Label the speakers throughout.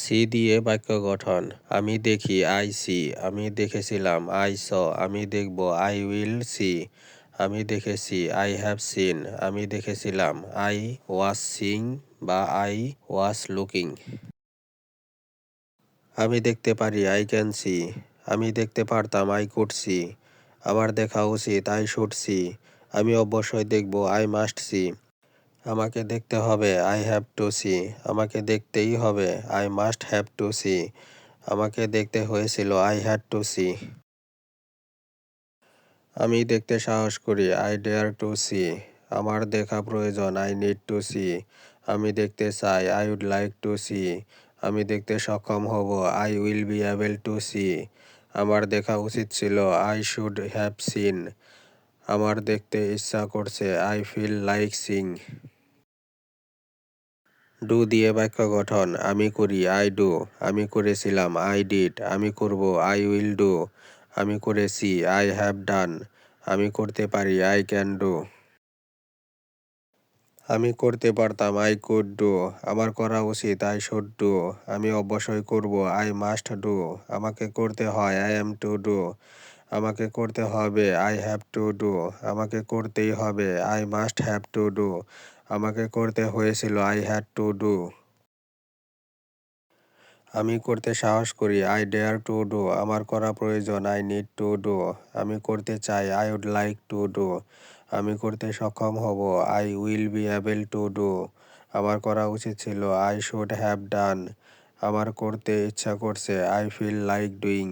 Speaker 1: C দিয়ে বাক্য গঠন। আমি দেখি আই সি, আমি দেখেছিলাম আই স, আমি দেখব আই উইল সি, আমি দেখেছি আই হ্যাভ সিন, আমি দেখেছিলাম আই ওয়াজ সিং বা আই ওয়াজ লুকিং। আমি দেখতে পারি আই ক্যান সি, আমি দেখতে পারতাম আই কুড সি আমার দেখা উচিত আই শুড সি, আমি অবশ্যই দেখব আই মাস্ট সি। আমাকে দেখতে হবে আই হ্যাভ টু সি আমাকে দেখতেই হবে I must have to see আমাকে দেখতে হয়েছিল আই হ্যাড টু সি আমি দেখতে সাহস করি আই ডেয়ার টু সি আমার দেখা প্রয়োজন আই নিড টু সি আমি দেখতে চাই I would like to see আমি দেখতে সক্ষম হব I will be able to see আমার দেখা উচিত ছিল আই শুড হ্যাভ সিন আমার দেখতে ইচ্ছা করছে I feel like seeing do দিয়ে বাক্য গঠন, আমি করি, আই ডু, আমি করেছিলাম, আই ডিড, আমি করব, আই উইল ডু, আমি করেছি, আই হ্যাভ ডান, আমি করতে পারি, আই ক্যান ডু। আমি করতে পারতাম, আই কুড ডু, আমার করা উচিত, আই শুড ডু, আমি অবশ্যই করব, আই মাস্ট ডু, আমাকে করতে হয়, আই এম টু ডু, আমাকে করতে হবে, আই হ্যাভ টু ডু, আমাকে করতেই হবে, I must have to do আমাকে করতে হয়েছিল আই হ্যাড টু ডু আমি করতে সাহস করি আই ডেয়ার টু ডু আমার করা প্রয়োজন আই নিড টু ডু আমি করতে চাই I would like to do আমি করতে সক্ষম হব I will be able to do আমার করা উচিত ছিল আই শুড হ্যাভ ডান আমার করতে ইচ্ছা করছে আই ফিল লাইক ডুইং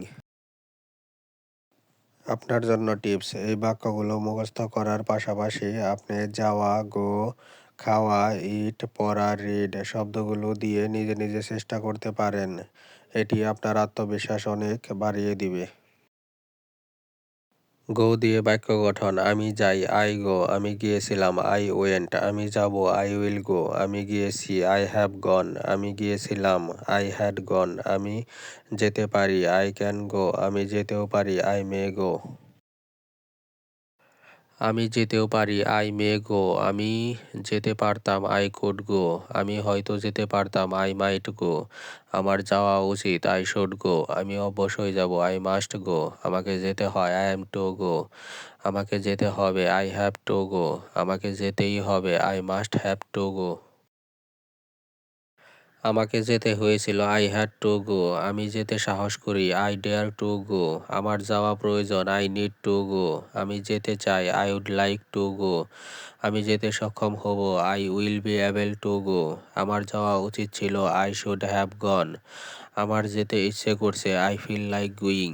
Speaker 1: আপনার জন্য টিপস এই বাক্যগুলো মুখস্থ করার পাশাপাশি আপনি যাওয়া গো খাওয়া, ইট, পড়া, রিড শব্দগুলো দিয়ে নিজে নিজে চেষ্টা করতে পারেন। এটি আপনার আত্মবিশ্বাস অনেক বাড়িয়ে দিবে। গো দিয়ে বাক্য গঠন, আমি যাই, আই গো, আমি গিয়েছিলাম, আই ওয়েন্ট, আমি যাব, আই উইল গো, আমি গিয়েছি, আই হ্যাভ গন, আমি গিয়েছিলাম, আই হ্যাড গন, আমি যেতে পারি, আই ক্যান গো, আমি যেতেও পারি, আই মে গো। আমি যেতেও পারি, আই মে গো। আমি যেতে পারতাম, আই কুড গো। আমি হয়তো যেতে পারতাম, আই মাইট গো। আমার যাওয়া উচিত, আই শুড গো। আমি অবশ্যই যাব, আই মাস্ট গো। আমাকে যেতে হয়, আই এম টু গো। আমাকে যেতে হবে, আই হ্যাভ টু গো। আমাকে যেতেই হবে, I must have to go. আমাকে যেতে হয়েছিল। আই হ্যাড টু গো আমি যেতে সাহস করি। আই ডেয়ার টু গো আমার যাওয়া প্রয়োজন। আই নিড টু গো আমি যেতে চাই। I would like to go আমি যেতে সক্ষম হব। I will be able to go আমার যাওয়া উচিত ছিল। আই শুড হ্যাভ গন আমার যেতে ইচ্ছে করছে। I feel like going